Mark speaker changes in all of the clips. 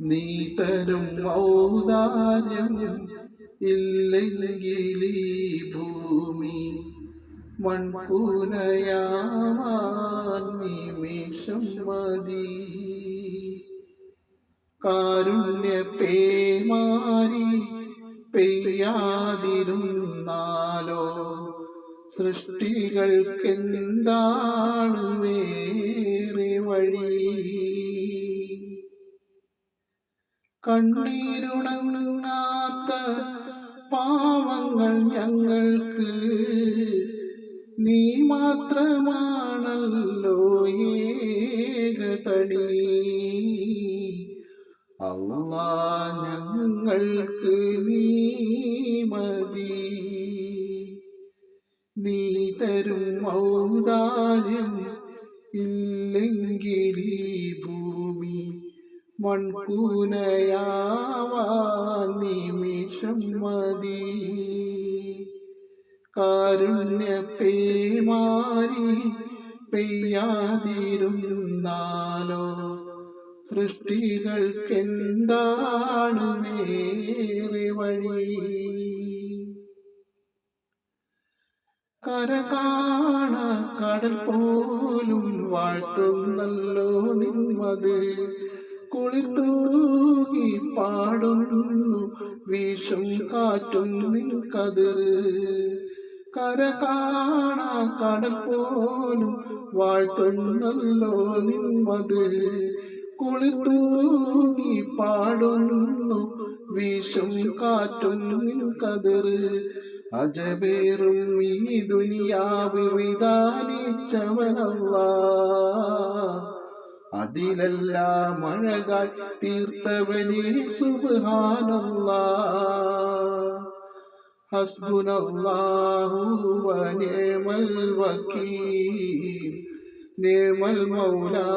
Speaker 1: നീ തരും ഔദാര്യം ഇല്ലെങ്കിൽ ഈ ഭൂമി മൺപൂനയാവാൻ നിമിഷം മതി. കാരുണ്യ പേമാരി പെയ്യാതിരുന്നാലോ സൃഷ്ടികൾക്കെന്താണ് വേറെ കണ്ണീരുണങ്ങാത്ത പാവങ്ങൾ ഞങ്ങൾക്ക് നീ മാത്രമാണല്ലോ ഏകതണി അല്ല ഞങ്ങൾക്ക് നീ മതി. നീ തരും ഔദാര്യം ഭൂമി മൺകൂനയാവാൻ മതി കാരുണ്യ പേമാരി പെയ്യാതിരുന്നാലോ? സൃഷ്ടികൾക്കെന്താണ് വേറെ വഴി? കരകാണ കടൽ പോലും വാഴ്ത്തുന്നല്ലോ നിന്മത്. കുളിർ തൂകി പാടുന്നു. വീശും കാറ്റും നിൻ കതിർ കര കാണ കടൽ പോലും വാഴ്ത്തുന്നല്ലോ നിമ്മത് കുളിർ തൂകി പാടുന്നു. വീശും കാറ്റും നിൻ കതിർ അജബേറും ഈ ദുനിയാവ് വിധാനിച്ചവനല്ല. അതിലെല്ലാം മഴകായി തീർത്തവനെ സുബാനല്ല ഹസ്ബുനല്ലാഹു വനിഅമൽ വക്കീൽ നിഅമൽ മൗലാ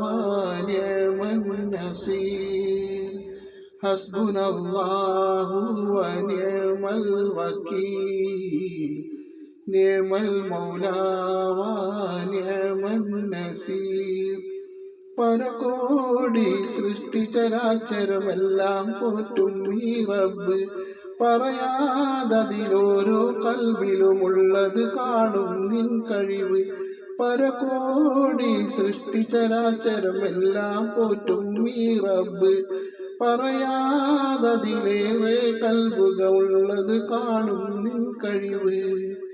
Speaker 1: വനിഅമൻ നസീർ ഹസ്ബുനല്ലാഹു വനിഅമൽ വക്കീൽ നിഅമൽ മൗലാ വനിഅമൻ നസീർ പരകോടി സൃഷ്ടിചരാചരമെല്ലാം പോറ്റും ഈ റബ്ബ്. പറയാതതിലോരോ കൽവിലുമുള്ളത് കാണും നിൻ കഴിവ്. പരകോടി സൃഷ്ടിചരാചരമെല്ലാം പോറ്റും ഈ റബ്ബ്. പറയാതതിലേറെ കൽവുക ഉള്ളത് കാണും നിൻ കഴിവ്.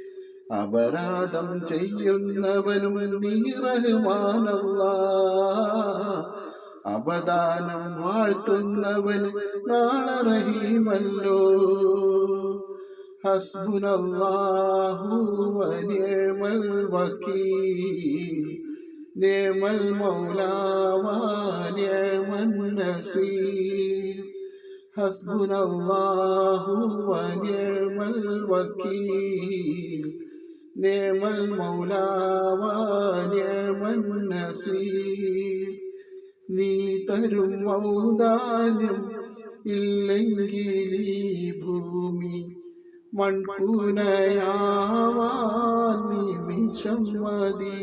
Speaker 1: അപരാധം ചെയ്യുന്നവനും നീ റഹ്മാനല്ല അപദാനം വാഴ്ത്തുന്നവൻ നാളെ റഹീമല്ലോ ഹസ്ബുനല്ലാഹു വനിയമൽ വക്കീൽ. നിയമൽ മൗലാ വനിഅമൻ നസീർ. ഹസ്ബുനല്ലാഹു വനിയമൽ വക്കീൽ. നിഅമൽ المولى ونعم النصير. നീ തരും ഔദാര്യം ഇല്ലെങ്കിൽ ഈ ഭൂമി മൺകൂനയാവാൻ നിമിഷം മതി.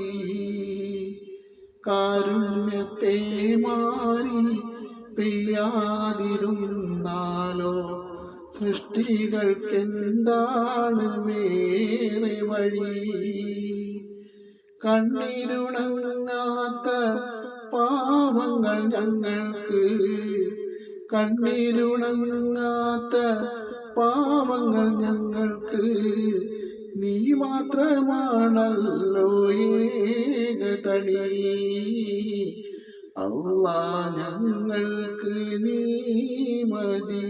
Speaker 1: കാരുണ്യത്തെ മാറി പെയ്യാതിരുന്നാലോ സൃഷ്ടികൾക്കെന്താണ് വേറെ വഴി. കണ്ണീരുണങ്ങാത്ത പാവങ്ങൾ ഞങ്ങൾക്ക്. കണ്ണീരുണങ്ങാത്ത പാവങ്ങൾ ഞങ്ങൾക്ക്. നീ മാത്രമാണല്ലോ ഏകതണി അവ ഞങ്ങൾക്ക് നീ മതി.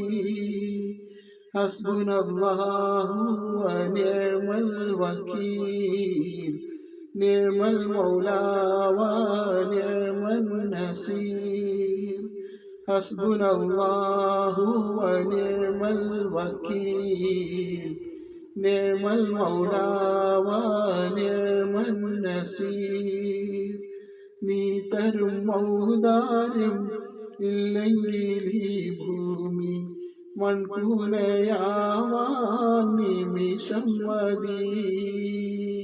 Speaker 1: ഹസ്ബുനല്ലാഹു വനിഅമൽ വക്കീൽ നിഅമൽ മൗലാ വനിഅമൻ നസീർ ഹസ്ബുനല്ലാഹു വനിഅമൽ വക്കീൽ നിഅമൽ മൗലാ വനിഅമൻ നസീർ നീ തരും ഔദാര്യം ഇല്ലെങ്കിൽ ഈ ഭൂമി മൺകൂനയാവാൻ നിമിഷം മതി.